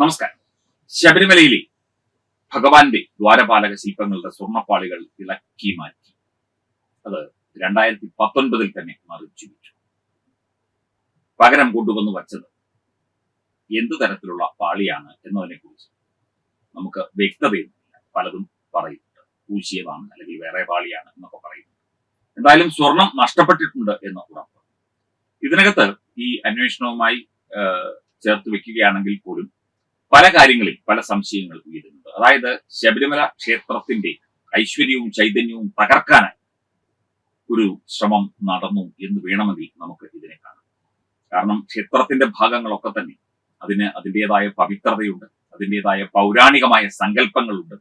നമസ്കാരം. ശബരിമലയിലെ ഭഗവാന്റെ ദ്വാരപാലക ശില്പങ്ങളുടെ സ്വർണപ്പാളികൾ ഇളക്കി മാറ്റി. അത് രണ്ടായിരത്തി പത്തൊൻപതിൽ തന്നെ മറിച്ചു വിറ്റു പകരം കൊണ്ടുവന്ന് വച്ചത് എന്തു തരത്തിലുള്ള പാളിയാണ് എന്നതിനെ കുറിച്ച് നമുക്ക് വ്യക്തതയൊന്നുമില്ല. പലതും പറയുന്നുണ്ട്. പൂശിയതാണ് അല്ലെങ്കിൽ വേറെ പാളിയാണ് എന്നൊക്കെ പറയുന്നു എന്തായാലും സ്വർണം നഷ്ടപ്പെട്ടിട്ടുണ്ട് എന്ന് ഉറപ്പ്. ഇതിനകത്ത് ഈ അന്വേഷണവുമായി ചേർത്ത് വെക്കുകയാണെങ്കിൽ പോലും പല കാര്യങ്ങളിൽ പല സംശയങ്ങൾ ഉയരുന്നുണ്ട്. അതായത് ശബരിമല ക്ഷേത്രത്തിന്റെ ഐശ്വര്യവും ചൈതന്യവും തകർക്കാനായി ഒരു ശ്രമം നടന്നു എന്ന് വേണമെങ്കിൽ നമുക്ക് ഇതിനെ കാണാം. കാരണം ക്ഷേത്രത്തിന്റെ ഭാഗങ്ങളൊക്കെ തന്നെ അതിന് അതിന്റെതായ പവിത്രതയുണ്ട് അതിന്റെതായ പൗരാണികമായ സങ്കല്പങ്ങളുണ്ട്.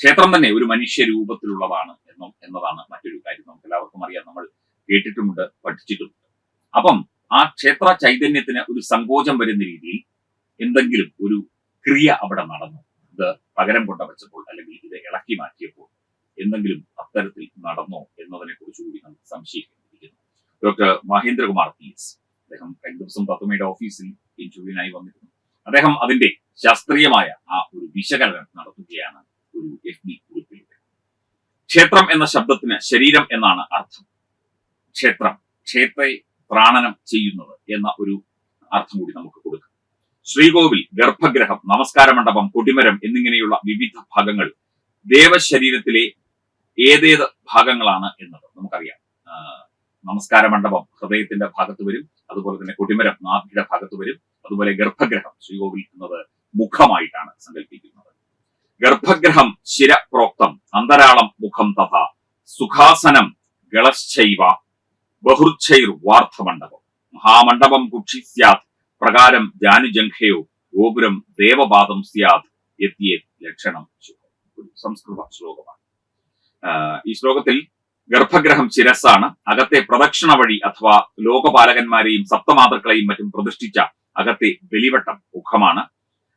ക്ഷേത്രം തന്നെ ഒരു മനുഷ്യ രൂപത്തിലുള്ളതാണ് എന്നും എന്നതാണ് മറ്റൊരു കാര്യം നമുക്ക് എല്ലാവർക്കും അറിയാം. നമ്മൾ കേട്ടിട്ടുമുണ്ട് പഠിച്ചിട്ടുമുണ്ട്. അപ്പം ആ ക്ഷേത്ര ചൈതന്യത്തിന് ഒരു സങ്കോചം വരുന്ന രീതിയിൽ എന്തെങ്കിലും ഒരു ക്രിയ അവിടെ നടന്നു. ഇത് പകരം കൊണ്ട വെച്ചപ്പോൾ അല്ലെങ്കിൽ ഇത് ഇളക്കി മാറ്റിയപ്പോൾ എന്തെങ്കിലും അത്തരത്തിൽ നടന്നോ എന്നതിനെ കുറിച്ച് കൂടി നമുക്ക് സംശയിക്കേണ്ടിയിരിക്കുന്നു. Doctor Mahendrakumar P S. അദ്ദേഹം കഴിഞ്ഞ ദിവസം തത്വമയുടെ ഓഫീസിൽ ഇന്റർവ്യൂവിനായി വന്നിരുന്നു. അദ്ദേഹം അതിന്റെ ശാസ്ത്രീയമായ ആ ഒരു വിശകലനം നടത്തുകയാണ് ഒരു എഫ് ബി കുറിപ്പിലൂടെ ക്ഷേത്രം എന്ന ശബ്ദത്തിന് ശരീരം എന്നാണ് അർത്ഥം. ക്ഷേത്രം ക്ഷേത്രയെ പ്രാണനം ചെയ്യുന്നത് എന്ന ഒരു അർത്ഥം കൂടി നമുക്ക് കൊടുക്കാം. ശ്രീകോവിൽ ഗർഭഗ്രഹം നമസ്കാര മണ്ഡപം കൊടിമരം എന്നിങ്ങനെയുള്ള വിവിധ ഭാഗങ്ങൾ ദേവശരീരത്തിലെ ഏതേത് ഭാഗങ്ങളാണ് എന്നത് നമുക്കറിയാം. നമസ്കാര മണ്ഡപം ഹൃദയത്തിന്റെ ഭാഗത്ത് വരും അതുപോലെ തന്നെ കൊടിമരം നാഭിയുടെ ഭാഗത്ത് വരും അതുപോലെ ഗർഭഗ്രഹം ശ്രീകോവിൽ എന്നത് മുഖമായിട്ടാണ് സങ്കല്പിക്കുന്നത്. ഗർഭഗ്രഹം ശിര ശിരപ്രോക്തം അന്തരാളം മുഖം തഥ സുഖാസനം ഗളശ്ചൈവ ബഹുർച്ചൈർ വാർത്ഥമണ്ഡപം മഹാമണ്ഡപം കുക്ഷി സ്യാത് പ്രകാരം ജാനുജംഘയോ ഗോപുരം ദേവപാദം സ്യാദ് എത്തിയ ലക്ഷണം ഒരു സംസ്കൃത ശ്ലോകമാണ്. ഈ ശ്ലോകത്തിൽ ഗർഭഗ്രഹം ശിരസ്സാണ്. അകത്തെ പ്രദക്ഷിണ വഴി അഥവാ ലോകപാലകന്മാരെയും സപ്തമാതൃക്കളെയും മറ്റും പ്രതിഷ്ഠിച്ച അകത്തെ ബലിവട്ടം മുഖമാണ്.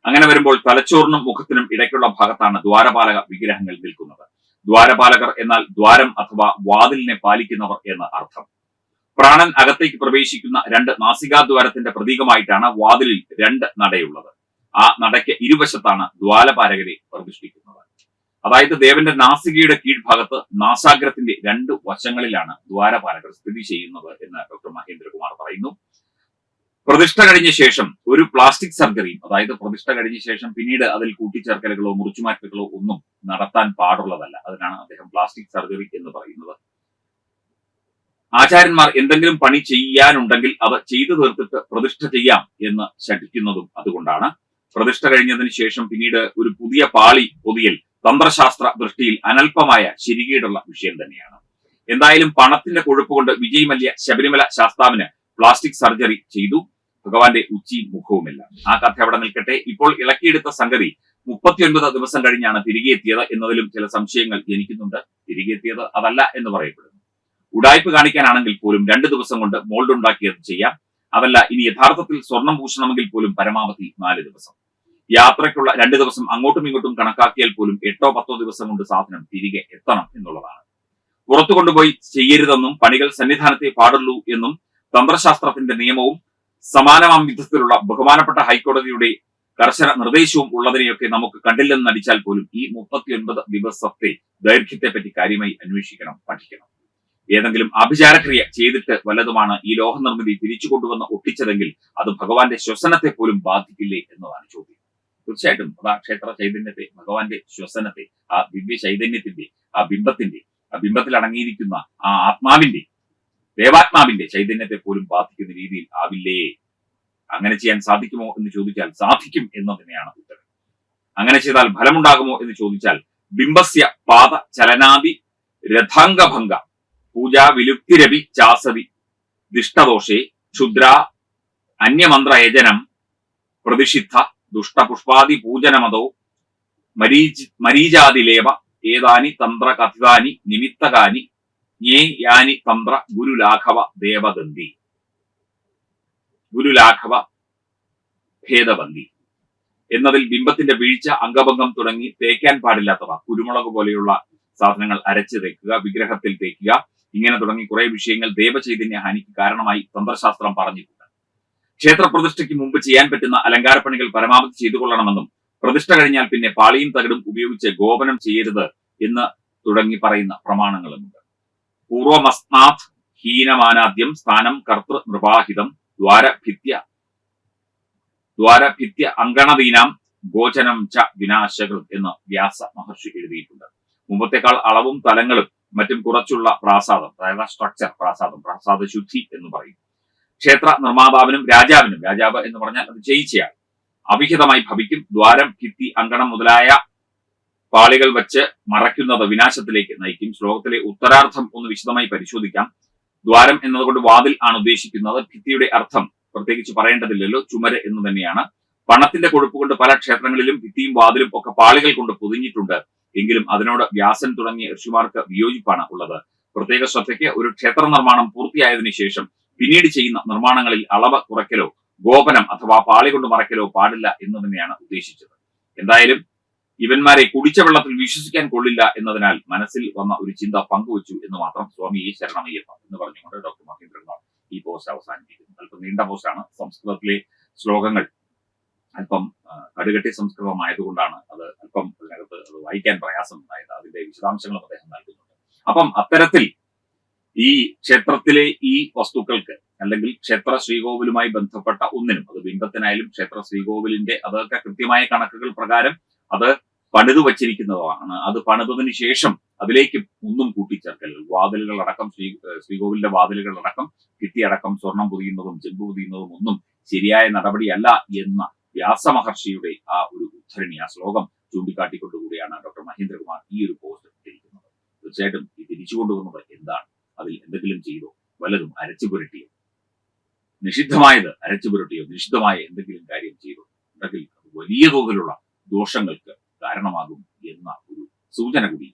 അങ്ങനെ വരുമ്പോൾ തലച്ചോറിനും മുഖത്തിനും ഇടയ്ക്കുള്ള ഭാഗത്താണ് ദ്വാരപാലക വിഗ്രഹങ്ങൾ നിൽക്കുന്നത്. ദ്വാരപാലകർ എന്നാൽ ദ്വാരം അഥവാ വാതിലിനെ പാലിക്കുന്നവർ എന്ന അർത്ഥം. പ്രാണൻ അകത്തേക്ക് പ്രവേശിക്കുന്ന രണ്ട് നാസികാദ്വാരത്തിന്റെ പ്രതീകമായിട്ടാണ് വാതിലിൽ രണ്ട് നടയുള്ളത്. ആ നടയ്ക്ക് ഇരുവശത്താണ് ദ്വാലപാരകരെ പ്രതിഷ്ഠിക്കുന്നത്. അതായത് ദേവന്റെ നാസികയുടെ കീഴ്ഭാഗത്ത് നാസാഗ്രത്തിന്റെ രണ്ട് വശങ്ങളിലാണ് ദ്വാരപാലകർ സ്ഥിതി ചെയ്യുന്നത് എന്ന് ഡോക്ടർ മഹേന്ദ്രകുമാർ പറയുന്നു. പ്രതിഷ്ഠ കഴിഞ്ഞ ശേഷം ഒരു പ്ലാസ്റ്റിക് സർജറിയും അതായത് പ്രതിഷ്ഠ കഴിഞ്ഞ ശേഷം പിന്നീട് അതിൽ കൂട്ടിച്ചേർക്കലുകളോ മുറിച്ചുമാറ്റലുകളോ ഒന്നും നടത്താൻ പാടുള്ളതല്ല. അതിനാണ് അദ്ദേഹം പ്ലാസ്റ്റിക് സർജറി എന്ന് പറയുന്നത്. ആചാര്യന്മാർ എന്തെങ്കിലും പണി ചെയ്യാനുണ്ടെങ്കിൽ അവ ചെയ്തു തീർത്തിട്ട് പ്രതിഷ്ഠ ചെയ്യാം എന്ന് ശഠിക്കുന്നതും അതുകൊണ്ടാണ്. പ്രതിഷ്ഠ കഴിഞ്ഞതിന് ശേഷം പിന്നീട് ഒരു പുതിയ പാളി പൊതിയൽ തന്ത്രശാസ്ത്ര ദൃഷ്ടിയിൽ അനൽപമായ ശരികീടുള്ള വിഷയം തന്നെയാണ്. എന്തായാലും പണത്തിന്റെ കൊഴുപ്പ് കൊണ്ട് വിജയ് മല്യ ശബരിമല ശാസ്താവിന് പ്ലാസ്റ്റിക് സർജറി ചെയ്തു. ഭഗവാന്റെ ഉച്ചിയും മുഖവുമില്ല. ആ കഥ അവിടെ നിൽക്കട്ടെ. ഇപ്പോൾ ഇളക്കിയെടുത്ത സംഗതി മുപ്പത്തിയൊൻപത് ദിവസം കഴിഞ്ഞാണ് തിരികെ എത്തിയത് എന്നതിലും ചില സംശയങ്ങൾ ജനിക്കുന്നുണ്ട് തിരികെ എത്തിയത് അതല്ല എന്ന് പറയപ്പെടുന്നു. ഉടായ്പ കാണിക്കാനാണെങ്കിൽ പോലും രണ്ട് ദിവസം കൊണ്ട് മോൾഡ് ഉണ്ടാക്കിയത് ചെയ്യാം. അതല്ല ഇനി യഥാർത്ഥത്തിൽ സ്വർണം പൂശണമെങ്കിൽ പോലും പരമാവധി നാല് ദിവസം. യാത്രയ്ക്കുള്ള രണ്ട് ദിവസം അങ്ങോട്ടും ഇങ്ങോട്ടും കണക്കാക്കിയാൽ പോലും എട്ടോ പത്തോ ദിവസം കൊണ്ട് സാധനം തിരികെ എത്തണം എന്നുള്ളതാണ്. പുറത്തു കൊണ്ടുപോയി ചെയ്യരുതെന്നും പണികൾ സന്നിധാനത്തെ പാടുള്ളൂ എന്നും തന്ത്രശാസ്ത്രത്തിന്റെ നിയമവും സമാനമാം വിധത്തിലുള്ള ബഹുമാനപ്പെട്ട ഹൈക്കോടതിയുടെ കർശന നിർദ്ദേശവും ഉള്ളതിനെയൊക്കെ നമുക്ക് കണ്ടില്ലെന്ന് നടിച്ചാൽ പോലും ഈ മുപ്പത്തിയൊൻപത് ദിവസത്തെ ദൈർഘ്യത്തെപ്പറ്റി കാര്യമായി അന്വേഷിക്കണം പഠിക്കണം. ഏതെങ്കിലും അഭിചാരക്രിയ ചെയ്തിട്ട് വല്ലതുമാണ് ഈ ലോഹനിർമ്മിതി തിരിച്ചു കൊണ്ടുവന്ന് ഒട്ടിച്ചതെങ്കിൽ അത് ഭഗവാന്റെ ശ്വസനത്തെ പോലും ബാധിക്കില്ലേ എന്നതാണ് ചോദ്യം. തീർച്ചയായിട്ടും അതാ ക്ഷേത്ര ചൈതന്യത്തെ ഭഗവാന്റെ ശ്വസനത്തെ ആ ദിവ്യ ചൈതന്യത്തിന്റെ ആ ബിംബത്തിന്റെ ആ ബിംബത്തിൽ അടങ്ങിയിരിക്കുന്ന ആ ആത്മാവിന്റെ ദേവാത്മാവിന്റെ ചൈതന്യത്തെ പോലും ബാധിക്കുന്ന രീതിയിൽ ആവില്ലേ? അങ്ങനെ ചെയ്യാൻ സാധിക്കുമോ എന്ന് ചോദിച്ചാൽ സാധിക്കും എന്ന് തന്നെയാണ് ഉത്തരം. അങ്ങനെ ചെയ്താൽ ഫലമുണ്ടാകുമോ എന്ന് ചോദിച്ചാൽ ബിംബസ്യ പാദ ചലനാദി രഥാംഗഭംഗ പൂജാ വിലുപ്തിരപി ചാസതി ദിഷ്ടദോഷേ ക്ഷുദ്ര അന്യമന്ത്രയജനം പ്രതിഷിദ്ധ ദുഷ്ടപുഷ്പാദി പൂജനമതോ മരീച് മരീചാതിലേവ ഏതാനി തന്ത്രകഥിതാനി നിമിത്തകാനി ഞേ യാനി തന്ത്ര ഗുരുലാഘവ ദേവദന്തി ഗുരുലാഘവ ഭേദബന്തി എന്നതിൽ ബിംബത്തിന്റെ വീഴ്ച അംഗഭംഗം തുടങ്ങി തേക്കാൻ പാടില്ലാത്തവ കുരുമുളക് പോലെയുള്ള സാധനങ്ങൾ അരച്ച് തേക്കുക വിഗ്രഹത്തിൽ തേക്കുക ഇങ്ങനെ തുടങ്ങി കുറെ വിഷയങ്ങൾ ദേവചൈതന്യ ഹാനിക്ക് കാരണമായി തന്ത്രശാസ്ത്രം പറഞ്ഞിട്ടുണ്ട്. ക്ഷേത്രപ്രതിഷ്ഠയ്ക്ക് മുമ്പ് ചെയ്യാൻ പറ്റുന്ന അലങ്കാരപ്പണികൾ പരമാവധി ചെയ്തു കൊള്ളണമെന്നും പ്രതിഷ്ഠ കഴിഞ്ഞാൽ പിന്നെ പാളിയും തകിടും ഉപയോഗിച്ച് ഗോപനം ചെയ്യരുത് എന്ന് തുടങ്ങി പറയുന്ന പ്രമാണങ്ങളുമുണ്ട്. പൂർവമസ്നാഥ് ഹീനമാനാദ്യം സ്ഥാനം കർത്തൃ നിർവാഹിതം ദ്വാരഭിത്യ ദ്വാരഭിത്യ അങ്കണദീനാം ഗോചനം ച വിനാശകൃത് എന്ന് വ്യാസ മഹർഷി എഴുതിയിട്ടുണ്ട്. മുമ്പത്തേക്കാൾ അളവും തലങ്ങളും മറ്റും കുറച്ചുള്ള പ്രാസാദം അതായത് സ്ട്രക്ചർ പ്രാസാദം പ്രാസാദ ശുദ്ധി എന്ന് പറയും. ക്ഷേത്ര നിർമ്മാതാവിനും രാജാവിനും രാജാവ് എന്ന് പറഞ്ഞാൽ അത് ജയിച്ചയാൾ. അവിഹിതമായി ഭവിക്കും. ദ്വാരം ഭിത്തി അങ്കണം മുതലായ പാളികൾ വച്ച് മറയ്ക്കുന്നത് വിനാശത്തിലേക്ക് നയിക്കും. ശ്ലോകത്തിലെ ഉത്തരാർത്ഥം ഒന്ന് വിശദമായി പരിശോധിക്കാം. ദ്വാരം എന്നതുകൊണ്ട് വാതിൽ ആണ് ഉദ്ദേശിക്കുന്നത്. ഭിത്തിയുടെ അർത്ഥം പ്രത്യേകിച്ച് പറയേണ്ടതില്ലല്ലോ. ചുമര് എന്ന് തന്നെയാണ്. പണത്തിന്റെ കൊഴുപ്പ് കൊണ്ട് പല ക്ഷേത്രങ്ങളിലും ഭിത്തിയും വാതിലും ഒക്കെ പാളികൾ കൊണ്ട് പൊതിഞ്ഞിട്ടുണ്ട്. എങ്കിലും അതിനോട് വ്യാസൻ തുടങ്ങിയ ഋഷിമാർക്ക് വിയോജിപ്പാണ് ഉള്ളത്. പ്രത്യേക ശ്രദ്ധയ്ക്ക് ഒരു ക്ഷേത്ര നിർമ്മാണം പൂർത്തിയായതിനു ശേഷം പിന്നീട് ചെയ്യുന്ന നിർമ്മാണങ്ങളിൽ അളവ് കുറയ്ക്കലോ ഗോപനം അഥവാ പാളി കൊണ്ട് മറയ്ക്കലോ പാടില്ല എന്ന് തന്നെയാണ് ഉദ്ദേശിച്ചത്. എന്തായാലും ഇവന്മാരെ കുടിച്ച വെള്ളത്തിൽ വിശ്വസിക്കാൻ കൊള്ളില്ല എന്നതിനാൽ മനസ്സിൽ വന്ന ഒരു ചിന്ത പങ്കുവച്ചു എന്ന് മാത്രം സ്വാമി ശരണമയ്യപ്പ എന്ന് പറഞ്ഞുകൊണ്ട് ഡോക്ടർ മഹേന്ദ്രനാഥ് ഈ പോസ്റ്റ് അവസാനിപ്പിക്കുന്നു. അല്പം നീണ്ട പോസ്റ്റാണ്. സംസ്കൃതത്തിലെ ശ്ലോകങ്ങൾ അല്പം കടുകട്ടി സംസ്കൃതമായതുകൊണ്ടാണ് അത് അല്പം അതിനകത്ത് അത് വായിക്കാൻ പ്രയാസം ഉണ്ടായത് അതിന്റെ വിശദാംശങ്ങളും അദ്ദേഹം നൽകുന്നുണ്ട്. അപ്പം അത്തരത്തിൽ ഈ ക്ഷേത്രത്തിലെ ഈ വസ്തുക്കൾക്ക് അല്ലെങ്കിൽ ക്ഷേത്ര ശ്രീകോവിലുമായി ബന്ധപ്പെട്ട ഒന്നിനും അത് ബിംബത്തിനായാലും ക്ഷേത്ര ശ്രീകോവിലിന്റെ അതൊക്കെ കൃത്യമായ കണക്കുകൾ പ്രകാരം അത് പണിതു വച്ചിരിക്കുന്നതാണ്. അത് പണിതതിനു ശേഷം അതിലേക്ക് ഒന്നും കൂട്ടിച്ചേർക്കൽ വാതിലുകൾ അടക്കം ശ്രീ ശ്രീകോവിലിന്റെ വാതിലുകൾ അടക്കം കിട്ടിയടക്കം സ്വർണം പൊതിയുന്നതും ചെമ്പ് പൊതിയുന്നതും ഒന്നും ശരിയായ നടപടിയല്ല എന്ന വ്യാസമഹർഷിയുടെ ആ ഒരു ഉദ്ധരണി ആ ശ്ലോകം. ചൂണ്ടിക്കാട്ടിക്കൊണ്ടുകൂടിയാണ് ഡോക്ടർ മഹേന്ദ്രകുമാർ ഈ ഒരു പോസ്റ്റ് ഇട്ടിരിക്കുന്നത്. തീർച്ചയായിട്ടും ഈ തിരിച്ചു കൊണ്ടുവന്നത് എന്താണ്? അതിൽ എന്തെങ്കിലും ചെയ്തോ? വല്ലതും അരച്ചു പുരട്ടിയോ? നിഷിദ്ധമായത് അരച്ചു പുരട്ടിയോ? നിഷിദ്ധമായ എന്തെങ്കിലും കാര്യം ചെയ്തോ? ഉണ്ടെങ്കിൽ വലിയ തോതിലുള്ള ദോഷങ്ങൾക്ക് കാരണമാകും എന്ന ഒരു സൂചന കൂടി